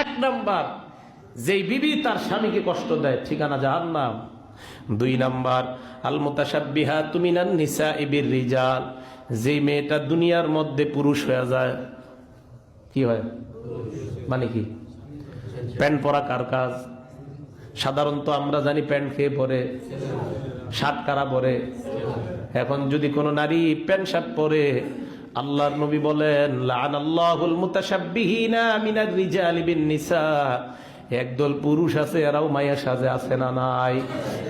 এক নাম্বার, যেই বিবি তার স্বামীকে কষ্ট দেয়, ঠিকানা জাহান নাম। দুই নাম্বার আল মোতাসাবিহা তুমিনান নিসা ইবির রিজাল যেই মেয়েটা দুনিয়ার মধ্যে পুরুষ হয়ে যায়, কি হয়? মানে কি? প্যান্ট পরা কার কাজ? সাধারণত আমরা জানি প্যান্ট খেয়ে পরে শার্ট কারা পরে। এখন যদি কোনো নারী প্যান্ট শার্ট পরে আল্লাহর নবী বলেন লান আল্লাহুল মুতাশাব্বিহিনা মিনার রিজালি বিন নিসা একদল পুরুষ আছে, এরাও মায়া সাজে আছে না নাই?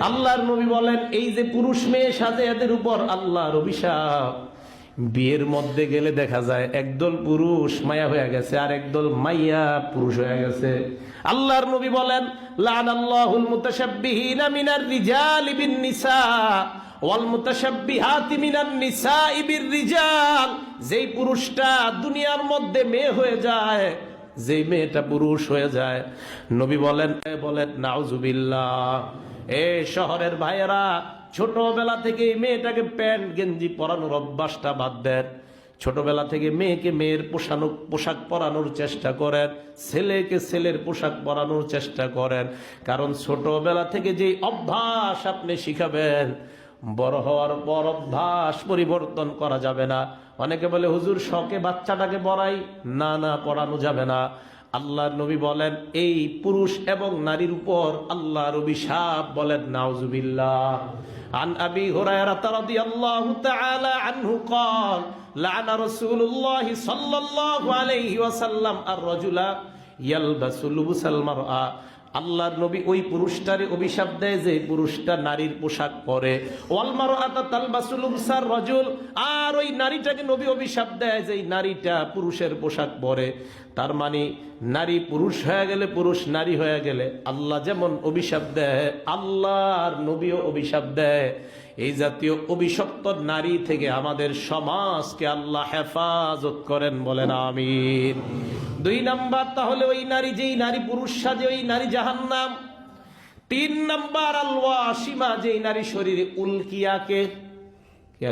আল্লাহর নবী বলেন, এই যে পুরুষ মেয়ে সাজে, এদের উপর আল্লাহর অভিশাপ। বিয়ের মধ্যে গেলে দেখা যায়, একদল পুরুষ মায়া হয়ে গেছে, আর একদল মাইয়া পুরুষ হয়ে গেছে। আল্লাহর নবী বলেন লান আল্লাহুল মুতাশাব্বিহিনা মিনার রিজালি বিন নিসা যেই পুরুষটা দুনিয়ার মধ্যে মেয়ে হয়ে যায়, যেই মেয়েটা পুরুষ হয়ে যায়, নবী বলেন বলেন, নাউজুবিল্লাহ। এ শহরের ভাইয়েরা, ছোটবেলা থেকে মেয়েটাকে প্যান্ট, গেঞ্জি পরানোর অভ্যাসটা বাদ দেন। ছোটবেলা থেকে মেয়েকে মেয়ের পোষানো, পোশাক পরানোর চেষ্টা করেন, ছেলেকে ছেলের পোশাক পরানোর চেষ্টা করেন। কারণ ছোটবেলা থেকে যে অভ্যাস আপনি শিখাবেন বড় হওয়ার পর অভ্যাস পরিবর্তন করা যাবে না অনেকে বলে হুজুর শখে বাচ্চাটাকে পড়াই না না পড়ানো যাবে না আল্লাহ নবী বলেন এই পুরুষ এবং নারীর উপর আল্লাহর অভিশাপ বলেন নাউজুবিল্লাহ عن أبي هريرة رضي الله تعالى عنه قال لعن رسول الله صلى الله عليه وسلم الرجل يلبس لبس المرأة আল্লাহর নবী ওই পুরুষটারে অভিশাপ দেয় যে পুরুষটা নারীর পোশাক পরে। ওয়ালমার তালবাসুলুমসার রজুল, আর ওই নারীটাকে নবী অভিশাপ দেয় যে নারীটা পুরুষের পোশাক পরে। তার মানে নারী পুরুষ হয়ে গেলে পুরুষ, নারী হয়ে গেলে আল্লাহ যেমন অভিশাপ দেয়, আল্লাহর নবীও অভিশাপ দেয়। এই জাতীয় অভিশপ্ত নারী থেকে আমাদের সমাজকে আল্লাহ হেফাজত করেন বলেন, আমিন। দুই নাম্বার তাহলে ওই নারী যেই নারী পুরুষ সাজে, ওই নারী জাহান্নাম। তিন নাম্বার আলওয়া সীমা যেই নারী শরীরে উল্কিয়াকে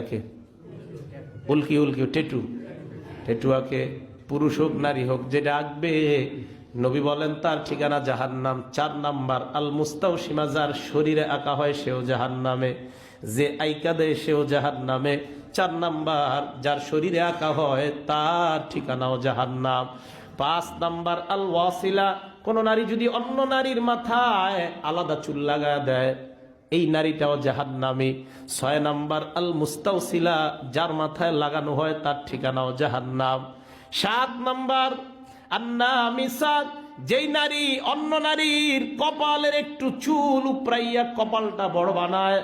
কে উল্কি উল্কি, টেটু। টেটুয়াকে পুরুষ হোক, নারী হোক যেটা আঁকবে নবী বলেন, তার ঠিকানা জাহান্নাম। চার নাম্বার আল মুস্তাও সীমা যার শরীরে আঁকা হয়, সেও জাহান্নামে। যে আইকা দেয় সেও জাহান্নামে। চার নাম্বার, যার শরীরে আঁকা হয়, তার ঠিকানাও জাহান্নাম। পাঁচ নাম্বার আল ওয়াসিলা কোন নারী যদি অন্য নারীর মাথায় আলাদা চুল লাগা দেয়, এই নারীটাও জাহান নামে ছয় নাম্বার আল মুস্তাউসিলা যার মাথায় লাগানো হয়, তার ঠিকানাও জাহান নাম সাত নাম্বার আন্না মিসাদ যেই নারী অন্য নারীর কপালের একটু চুল উপরাইয়া কপালটা বড় বানায়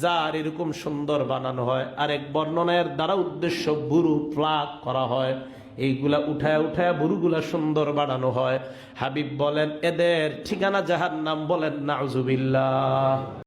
যার এরকম সুন্দর বানানো হয়। আর এক বর্ণনায়ের দ্বারা উদ্দেশ্য বুরু প্লাক করা হয়। এইগুলা উঠায় উঠায় বুরুগুলা সুন্দর বানানো হয়। হাবিব বলেন, এদের ঠিকানা যাহার নাম বলেন, নাউজুবিল্লাহ।